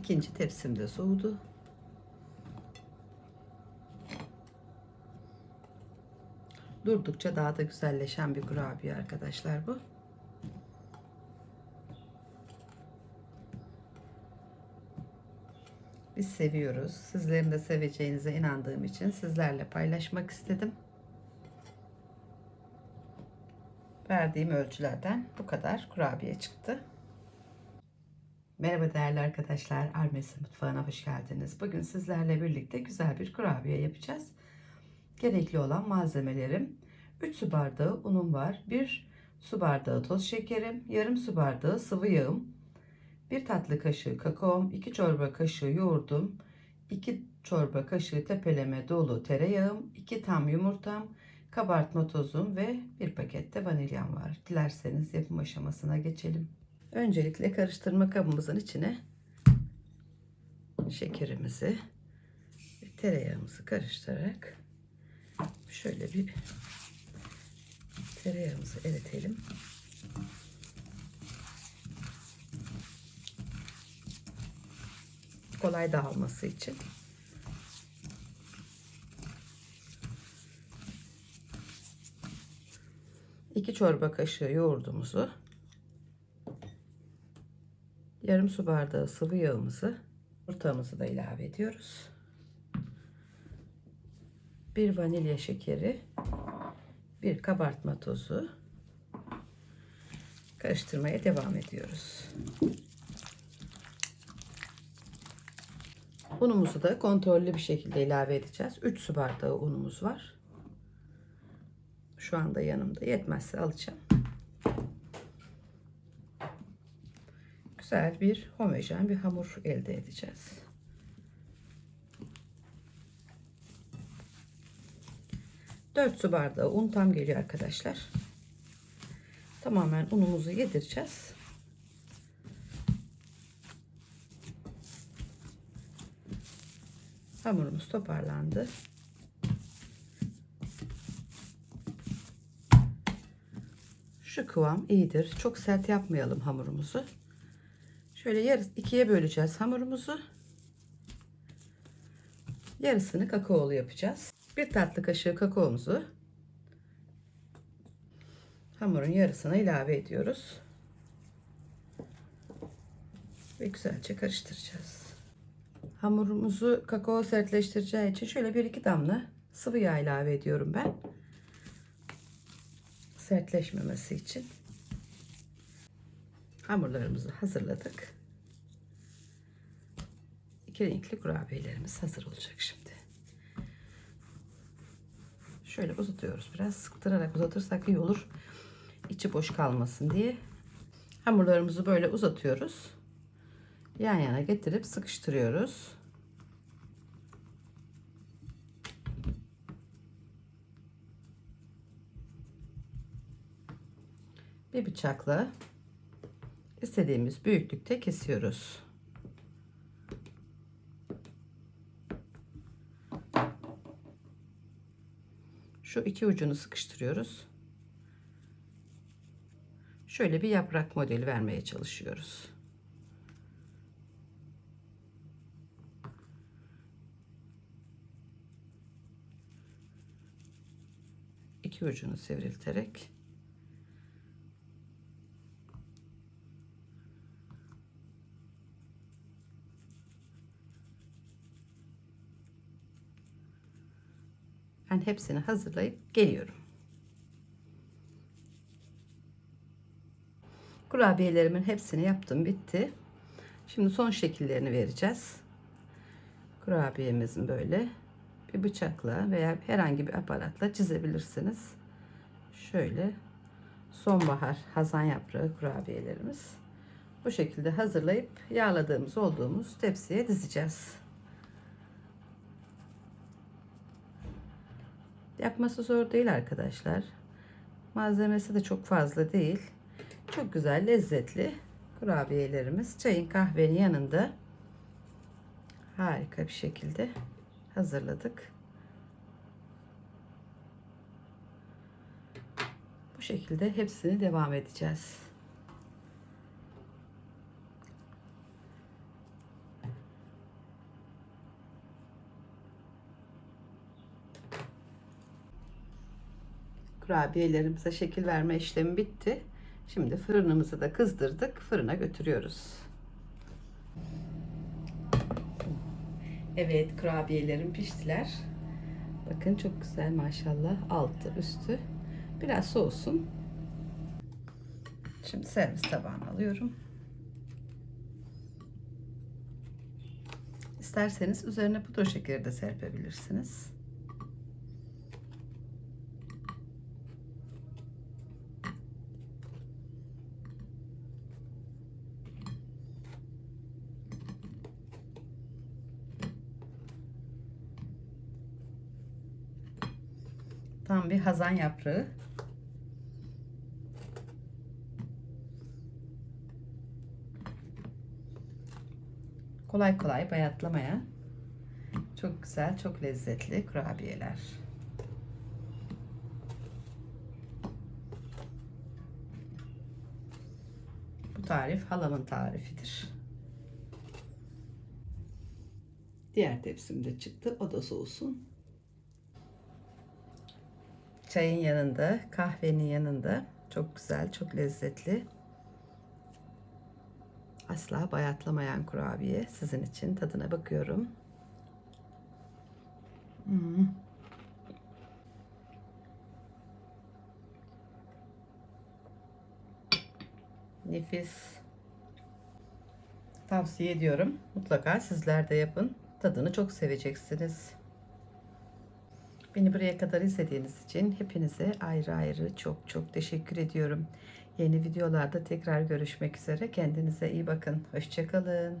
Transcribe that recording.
İkinci tepsim de soğudu. Durdukça daha da güzelleşen bir kurabiye arkadaşlar bu. Biz seviyoruz. Sizlerin de seveceğinize inandığım için sizlerle paylaşmak istedim. Verdiğim ölçülerden bu kadar kurabiye çıktı. Merhaba değerli arkadaşlar. Armesi Mutfağı'na hoş geldiniz. Bugün sizlerle birlikte güzel bir kurabiye yapacağız. Gerekli olan malzemelerim 3 su bardağı unum var. 1 su bardağı toz şekerim, yarım su bardağı sıvı yağım, 1 tatlı kaşığı kakaom, 2 çorba kaşığı yoğurdum, 2 çorba kaşığı tepeleme dolu tereyağım, 2 tam yumurtam, kabartma tozum ve bir pakette vanilyam var. Dilerseniz yapım aşamasına geçelim. Öncelikle karıştırma kabımızın içine şekerimizi ve tereyağımızı karıştırarak şöyle bir tereyağımızı eritelim. Kolay dağılması için. İki çorba kaşığı yoğurdumuzu, yarım su bardağı sıvı yağımızı, yumurtamızı da ilave ediyoruz. Bir vanilya şekeri, bir kabartma tozu. Karıştırmaya devam ediyoruz. Unumuzu da kontrollü bir şekilde ilave edeceğiz. 3 su bardağı unumuz var. Şu anda yanımda yetmezse alacağım. Güzel bir homojen bir hamur elde edeceğiz. Dört su bardağı un tam geliyor arkadaşlar. Tamamen unumuzu yedireceğiz. Hamurumuz toparlandı. Şu kıvam iyidir. Çok sert yapmayalım hamurumuzu. Şöyle yarı ikiye böleceğiz hamurumuzu. Yarısını kakaolu yapacağız. Bir tatlı kaşığı kakaomuzu hamurun yarısına ilave ediyoruz. Ve güzelce karıştıracağız. Hamurumuzu kakao sertleştireceği için şöyle bir iki damla sıvı yağ ilave ediyorum ben. Sertleşmemesi için. Hamurlarımızı hazırladık. İki renkli kurabiyelerimiz hazır olacak şimdi. Şöyle uzatıyoruz biraz. Sıktırarak uzatırsak iyi olur. İçi boş kalmasın diye. Hamurlarımızı böyle uzatıyoruz. Yan yana getirip sıkıştırıyoruz. Bir bıçakla istediğimiz büyüklükte kesiyoruz. Şu iki ucunu sıkıştırıyoruz. Şöyle bir yaprak modeli vermeye çalışıyoruz. İki ucunu sivrilterek Ben hepsini hazırlayıp geliyorum. Kurabiyelerimin hepsini yaptım bitti. Şimdi son şekillerini vereceğiz. Kurabiyemizin böyle bir bıçakla veya herhangi bir aparatla çizebilirsiniz. Şöyle sonbahar hazan yaprağı kurabiyelerimiz. Bu şekilde hazırlayıp yağladığımız olduğumuz tepsiye dizeceğiz. Yapması zor değil arkadaşlar. Malzemesi de çok fazla değil. Çok güzel, lezzetli kurabiyelerimiz. Çayın kahvenin yanında harika bir şekilde hazırladık. Bu şekilde hepsini devam edeceğiz. Kurabiyelerimize şekil verme işlemi bitti. Şimdi fırınımızı da kızdırdık. Fırına götürüyoruz. Evet kurabiyelerim piştiler. Bakın çok güzel maşallah. Altı üstü. Biraz soğusun. Şimdi servis tabağına alıyorum. İsterseniz üzerine pudra şekeri de serpebilirsiniz. Tam bir hazan yaprağı. Kolay kolay bayatlamayan çok güzel, çok lezzetli kurabiyeler. Bu tarif halamın tarifidir. Diğer tepsim de çıktı. O da soğusun. Çayın yanında, kahvenin yanında çok güzel, çok lezzetli. Asla bayatlamayan kurabiye sizin için tadına bakıyorum. Hmm. Nefis. Tavsiye ediyorum. Mutlaka sizler de yapın. Tadını çok seveceksiniz. Beni buraya kadar izlediğiniz için hepinize ayrı ayrı çok çok teşekkür ediyorum. Yeni videolarda tekrar görüşmek üzere. Kendinize iyi bakın. Hoşçakalın.